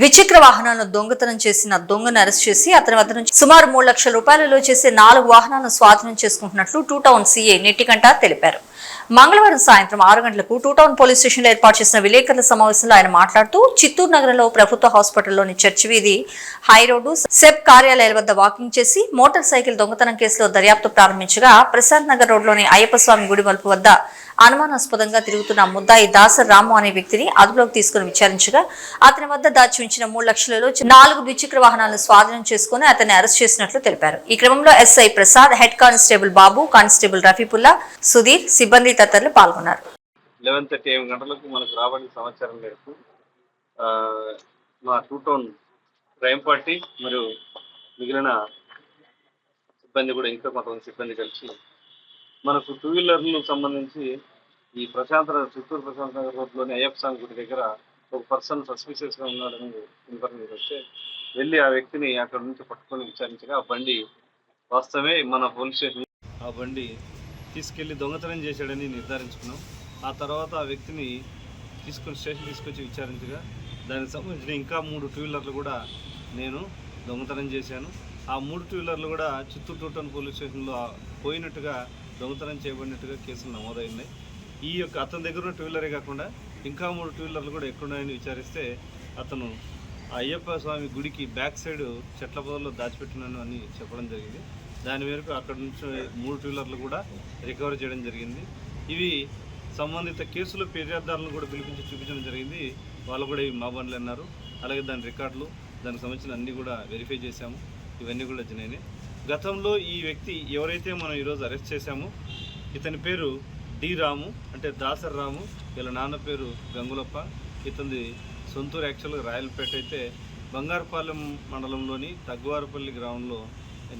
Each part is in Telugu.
ద్విచక్ర వాహనాలను దొంగతనం చేసిన దొంగను అరెస్ట్ చేసి అతని వద్ద నుంచి సుమారు మూడు లక్షల రూపాయలలో చేసే నాలుగు వాహనాలను స్వాధీనం చేసుకుంటున్నట్లు టూ టౌన్ సీఏ నెట్టికంట తెలిపారు. మంగళవారం సాయంత్రం ఆరు గంటలకు టూ టౌన్ పోలీస్ స్టేషన్లో ఏర్పాటు చేసిన విలేకరుల సమావేశంలో ఆయన మాట్లాడుతూ చిత్తూరు నగరంలో ప్రభుత్వ హాస్పిటల్లోని చర్చి వీధి హై రోడ్డు సెబ్ కార్యాలయాల వద్ద వాకింగ్ చేసి మోటార్ సైకిల్ దొంగతనం కేసులో దర్యాప్తు ప్రారంభించగా ప్రశాంత్ నగర్ రోడ్లోని అయ్యప్ప స్వామి గుడి మలుపు వద్ద అనుమానాస్పదంగా తిరుగుతున్న ముద్దాయి దాసర్ రాము అనే వ్యక్తిని అదుపులోకి తీసుకుని విచారించగా అతని వద్ద దాచి ఉంచిన మూడు లక్షలలో నాలుగు ద్విచక్ర వాహనాలను స్వాధీనం చేసుకుని అతన్ని అరెస్ట్ చేసినట్లు తెలిపారు. ఈ క్రమంలో SI Prasad head constable Babu constable రఫీపుల్లా Sudheer సిబ్బంది తదితరులు పాల్గొన్నారు. లెవెన్ థర్టీ ఏడు గంటలకు మనకు రాబడిన సమాచారం మేరకు ఆ, మా టూ టౌన్ క్రైమ్ పార్టీ మరియు మిగిలిన సిబ్బంది కూడా ఇంకా కొంతమంది సిబ్బంది కలిసి మనకు టూ వీలర్లకు సంబంధించి ఈ ప్రశాంత చిత్తూరు ప్రశాంత్ నగర్ రోడ్లోని అయ్యప్ప స్వామి గుడి దగ్గర ఒక పర్సన్ సస్పిషియస్గా ఉన్నాడని ఇన్ఫర్మేషన్ వస్తే వెళ్ళి ఆ వ్యక్తిని అక్కడ నుంచి పట్టుకొని విచారించగా ఆ బండి వాస్తవమే మన పోలీస్ స్టేషన్. ఆ బండి తీసుకెళ్ళి దొంగతనం చేశాడని నిర్ధారించుకున్నాం. ఆ తర్వాత ఆ వ్యక్తిని తీసుకొని స్టేషన్ తీసుకొచ్చి విచారించగా దానికి సంబంధించిన ఇంకా మూడు టూ వీలర్లు కూడా నేను దొంగతనం చేశాను. ఆ మూడు టూ వీలర్లు కూడా చిత్తూరు టూటన్ పోలీస్ స్టేషన్లో పోయినట్టుగా దొంగతనం చేయబడినట్టుగా కేసులు నమోదైనాయి ఈ యొక్క అతని దగ్గర ఉన్న టూ వీలరే కాకుండా ఇంకా మూడు టూ వీలర్లు కూడా ఎక్కడున్నాయని విచారిస్తే అతను అయ్యప్ప స్వామి గుడికి బ్యాక్ సైడ్ చెట్ల పొదల్లో దాచిపెట్టినాను అని చెప్పడం జరిగింది. దాని మేరకు అక్కడ నుంచి మూడు టూలర్లు కూడా రికవర్ చేయడం జరిగింది. ఇవి సంబంధిత కేసుల ఫిర్యాదుదారులను కూడా పిలిపించి చూపించడం జరిగింది. వాళ్ళు కూడా ఇవి మా బండ్లు అన్నారు. అలాగే దాని రికార్డులు దానికి సంబంధించిన అన్నీ కూడా వెరిఫై చేశాము. ఇవన్నీ కూడా వచ్చినాయి గతంలో ఈ వ్యక్తి ఎవరైతే మనం ఈరోజు అరెస్ట్ చేశామో ఇతని పేరు డి రాము అంటే దాసర్ రాము వీళ్ళ నాన్న పేరు గంగులప్ప ఇతనిది సొంతూరు యాక్చువల్గా రాయలపేట అయితే బంగారుపాలెం మండలంలోని తగ్గువారపల్లి గ్రామంలో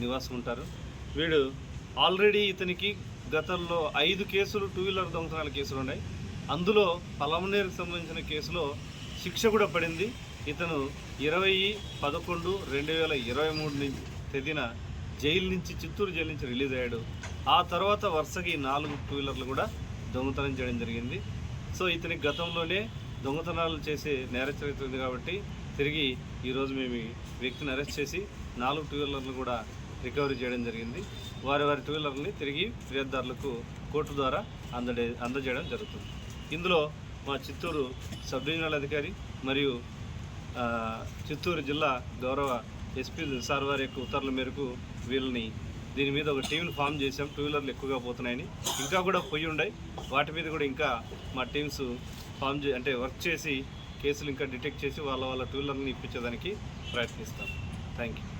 నివాసం ఉంటారు. వీడు ఆల్రెడీ ఇతనికి గతంలో ఐదు కేసులు టూ వీలర్ దొంగతనాల కేసులు ఉన్నాయి. అందులో పలమనేరుకు సంబంధించిన కేసులో శిక్ష కూడా పడింది. ఇతను ఇరవై పదకొండు రెండు వేల ఇరవై మూడు తేదీన జైలు నుంచి చిత్తూరు జైలు నుంచి రిలీజ్ అయ్యాడు. ఆ తర్వాత వరుసగా ఈ నాలుగు టూ వీలర్లు కూడా దొంగతనం చేయడం జరిగింది. సో ఇతనికి గతంలోనే దొంగతనాలు చేసే నేర చరిత్ర ఉంది కాబట్టి తిరిగి ఈరోజు మేము ఈ వ్యక్తిని అరెస్ట్ చేసి నాలుగు టూ వీలర్లు కూడా రికవరీ చేయడం జరిగింది. వారి వారి టూ వీలర్ని తిరిగి ఫిర్యాదుదారులకు కోర్టు ద్వారా అందడే అందజేయడం జరుగుతుంది. ఇందులో మా చిత్తూరు సబ్ డివిజనల్ అధికారి మరియు చిత్తూరు జిల్లా గౌరవ ఎస్పీ సార్ వారి యొక్క ఉత్తర్వుల మేరకు వీళ్ళని దీని మీద ఒక టీంని ఫామ్ చేసాం టూ వీలర్లు ఎక్కువగా పోతున్నాయని. ఇంకా కూడా పొయ్యి ఉన్నాయి వాటి మీద కూడా ఇంకా మా టీమ్స్ ఫామ్ చే అంటే వర్క్ చేసి కేసులు ఇంకా డిటెక్ట్ చేసి వాళ్ళ వాళ్ళ టూ ఇప్పించేదానికి ప్రయత్నిస్తాం. Thank you